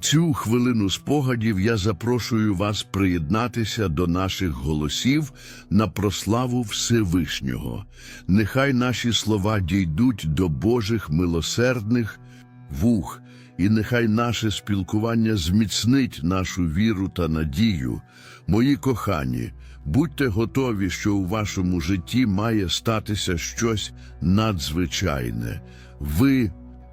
Цю хвилину спогадів я запрошую вас приєднатися до наших голосів на прославу Всевишнього. Нехай наші слова дійдуть до Божих милосердних вух, і нехай наше спілкування зміцнить нашу віру та надію. Мої кохані, будьте готові, що у вашому житті має статися щось надзвичайне. Ви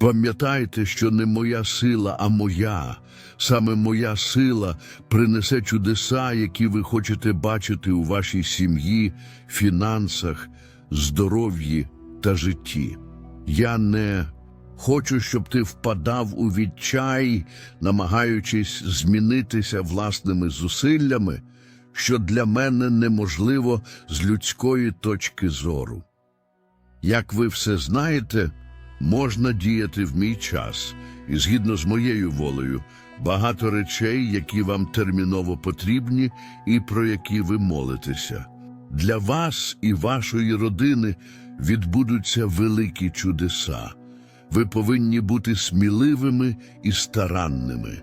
Пам'ятайте, що не моя сила, а моя. Саме моя сила принесе чудеса, які ви хочете бачити у вашій сім'ї, фінансах, здоров'ї та житті. Я не хочу, щоб ти впадав у відчай, намагаючись змінитися власними зусиллями, що для мене неможливо з людської точки зору. Як ви все знаєте, можна діяти в мій час, і згідно з моєю волею, багато речей, які вам терміново потрібні і про які ви молитеся. Для вас і вашої родини відбудуться великі чудеса. Ви повинні бути сміливими і старанними.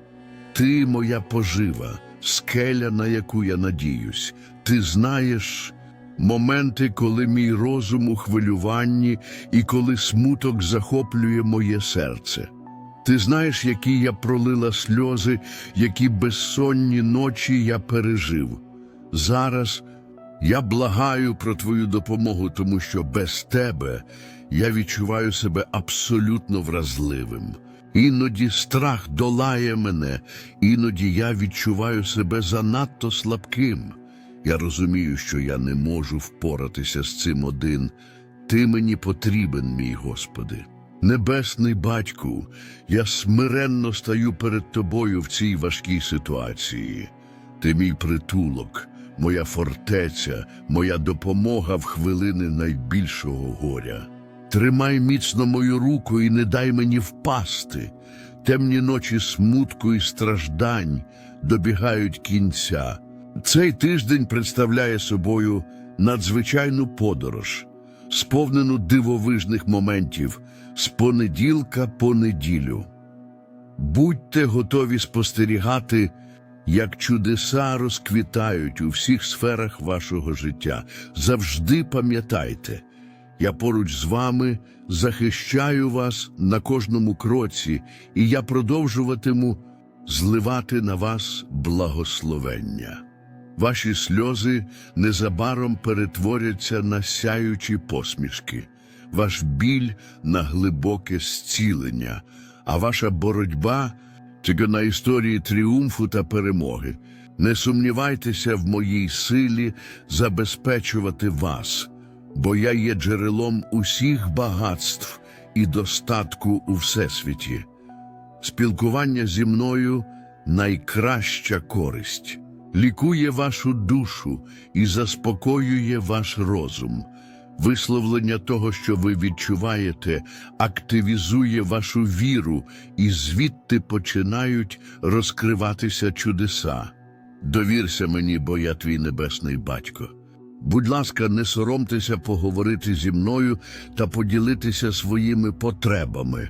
Ти моя пожива, скеля, на яку я надіюсь. Ти знаєш моменти, коли мій розум у хвилюванні і коли смуток захоплює моє серце. Ти знаєш, які я пролила сльози, які безсонні ночі я пережив. Зараз я благаю про твою допомогу, тому що без тебе я відчуваю себе абсолютно вразливим. Іноді страх долає мене, іноді я відчуваю себе занадто слабким. Я розумію, що я не можу впоратися з цим один. Ти мені потрібен, мій Господи. Небесний батьку, я смиренно стаю перед тобою в цій важкій ситуації. Ти мій притулок, моя фортеця, моя допомога в хвилини найбільшого горя. Тримай міцно мою руку і не дай мені впасти. Темні ночі смутку і страждань добігають кінця. Цей тиждень представляє собою надзвичайну подорож, сповнену дивовижних моментів з понеділка по неділю. Будьте готові спостерігати, як чудеса розквітають у всіх сферах вашого життя. Завжди пам'ятайте, я поруч з вами захищаю вас на кожному кроці, і я продовжуватиму зливати на вас благословення. Ваші сльози незабаром перетворяться на сяючі посмішки, ваш біль на глибоке зцілення, а ваша боротьба тільки на історії тріумфу та перемоги. Не сумнівайтеся в моїй силі забезпечувати вас, бо я є джерелом усіх багатств і достатку у всесвіті. Спілкування зі мною найкраща користь, лікує вашу душу і заспокоює ваш розум. Висловлення того, що ви відчуваєте, активізує вашу віру, і звідти починають розкриватися чудеса. Довірся мені, бо я твій небесний батько. Будь ласка, не соромтеся поговорити зі мною та поділитися своїми потребами,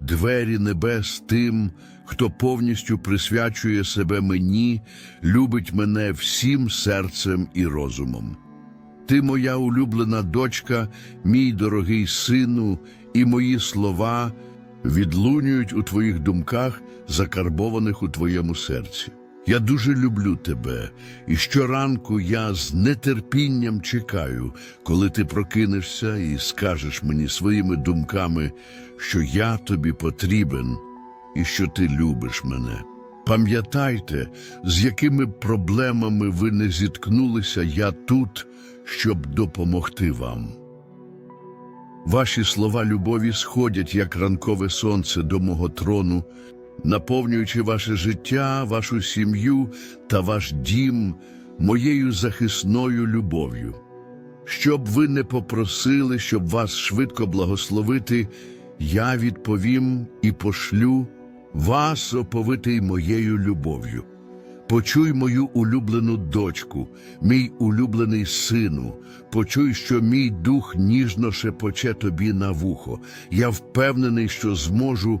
двері небес тим, хто повністю присвячує себе мені, любить мене всім серцем і розумом. Ти моя улюблена дочка, мій дорогий сину, і мої слова відлунюють у твоїх думках, закарбованих у твоєму серці. Я дуже люблю тебе, і щоранку я з нетерпінням чекаю, коли ти прокинешся і скажеш мені своїми думками, що я тобі потрібен і що ти любиш мене. Пам'ятайте, з якими проблемами ви не зіткнулися я тут, щоб допомогти вам. Ваші слова любові сходять, як ранкове сонце до мого трону, наповнюючи ваше життя, вашу сім'ю та ваш дім моєю захисною любов'ю. Щоб ви не попросили, щоб вас швидко благословити, я відповім і пошлю вас, оповитий моєю любов'ю. Почуй мою улюблену дочку, мій улюблений сину, почуй, що мій дух ніжно шепоче тобі на вухо. Я впевнений, що зможу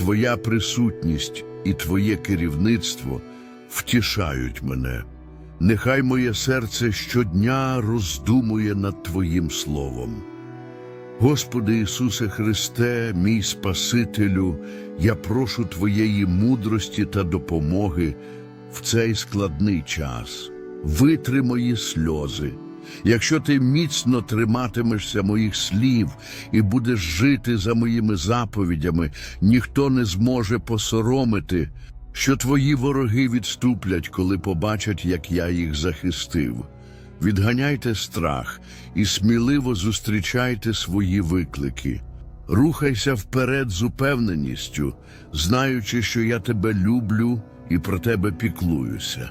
Твоя присутність і Твоє керівництво втішають мене. Нехай моє серце щодня роздумує над Твоїм словом. Господи Ісусе Христе, мій Спасителю, я прошу Твоєї мудрості та допомоги в цей складний час. Витри мої сльози. Якщо ти міцно триматимешся моїх слів і будеш жити за моїми заповідями, ніхто не зможе посоромити, що твої вороги відступлять, коли побачать, як я їх захистив. Відганяйте страх і сміливо зустрічайте свої виклики. Рухайся вперед з упевненістю, знаючи, що я тебе люблю і про тебе піклуюся.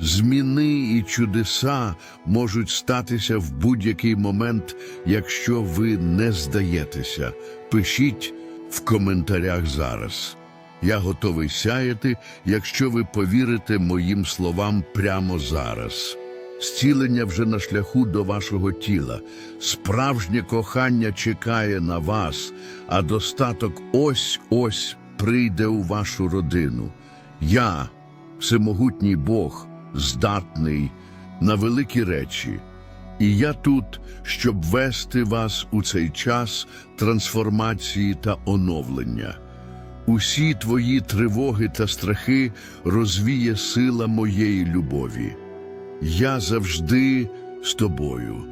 Зміни і чудеса можуть статися в будь-який момент, якщо ви не здаєтеся. Пишіть в коментарях зараз. Я готовий сяяти, якщо ви повірите моїм словам прямо зараз. Зцілення вже на шляху до вашого тіла. Справжнє кохання чекає на вас, а достаток ось-ось прийде у вашу родину. Я, всемогутній Бог, здатний на великі речі. І я тут, щоб вести вас у цей час трансформації та оновлення. Усі твої тривоги та страхи розвіє сила моєї любові. Я завжди з тобою.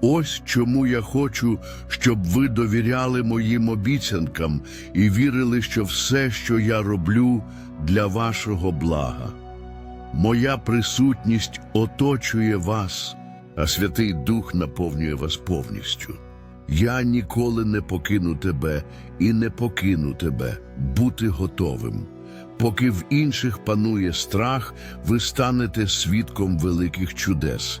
Ось чому я хочу, щоб ви довіряли моїм обіцянкам і вірили, що все, що я роблю, для вашого блага. Моя присутність оточує вас, а Святий Дух наповнює вас повністю. Я ніколи не покину тебе і не покину тебе бути готовим. Поки в інших панує страх, ви станете свідком великих чудес.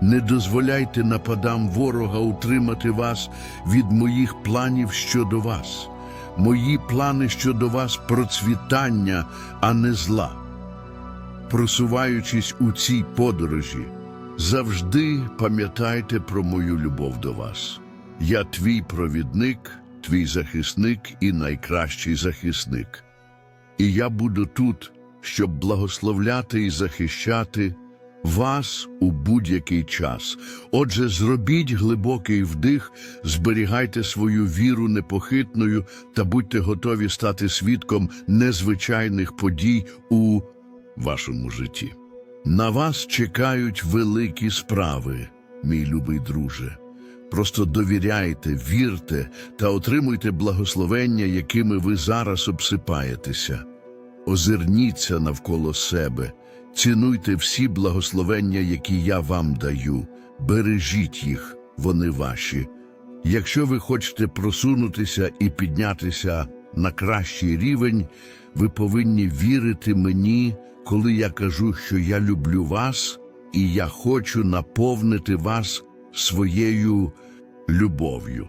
Не дозволяйте нападам ворога утримати вас від моїх планів щодо вас. Мої плани щодо вас процвітання, а не зла. Просуваючись у цій подорожі, завжди пам'ятайте про мою любов до вас. Я твій провідник, твій захисник і найкращий захисник. І я буду тут, щоб благословляти і захищати вас у будь-який час. Отже, зробіть глибокий вдих, зберігайте свою віру непохитною та будьте готові стати свідком незвичайних подій у вашому житті. На вас чекають великі справи, мій любий друже. Просто довіряйте, вірте та отримуйте благословення, якими ви зараз обсипаєтеся. Озирніться навколо себе, цінуйте всі благословення, які я вам даю, бережіть їх, вони ваші. Якщо ви хочете просунутися і піднятися на кращий рівень, ви повинні вірити мені, коли я кажу, що я люблю вас, і я хочу наповнити вас своєю любов'ю.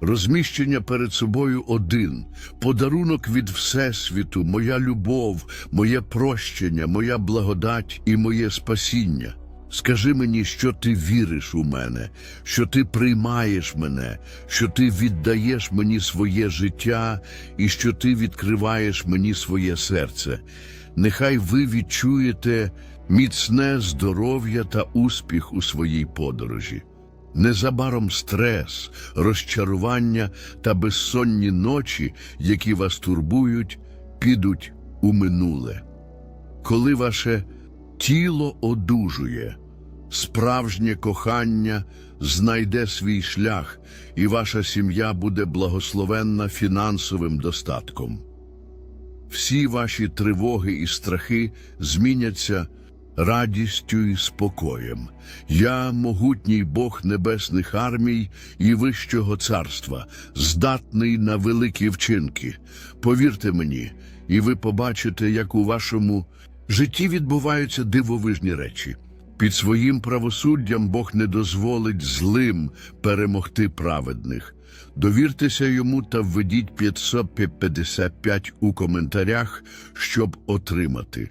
Розміщення перед собою один, подарунок від Всесвіту, моя любов, моє прощення, моя благодать і моє спасіння. Скажи мені, що ти віриш у мене, що ти приймаєш мене, що ти віддаєш мені своє життя і що ти відкриваєш мені своє серце. Нехай ви відчуєте міцне здоров'я та успіх у своїй подорожі. Незабаром стрес, розчарування та безсонні ночі, які вас турбують, підуть у минуле. Коли ваше тіло одужує, справжнє кохання знайде свій шлях, і ваша сім'я буде благословенна фінансовим достатком. Всі ваші тривоги і страхи зміняться радістю і спокоєм. Я, могутній Бог небесних армій і вищого царства, здатний на великі вчинки. Повірте мені, і ви побачите, як у вашому житті відбуваються дивовижні речі. Під своїм правосуддям Бог не дозволить злим перемогти праведних. Довіртеся йому та введіть 555 у коментарях, щоб отримати.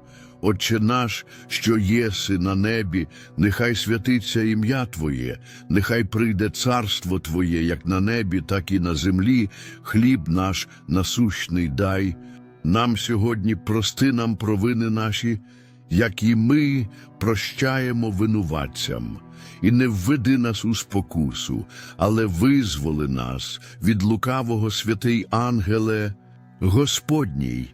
Отче наш, що єси на небі, нехай святиться ім'я Твоє, нехай прийде царство Твоє, як на небі, так і на землі, хліб наш насущний дай. Нам сьогодні прости нам провини наші, як і ми прощаємо винуватцям. І не введи нас у спокусу, але визволи нас від лукавого святий ангеле, Господній,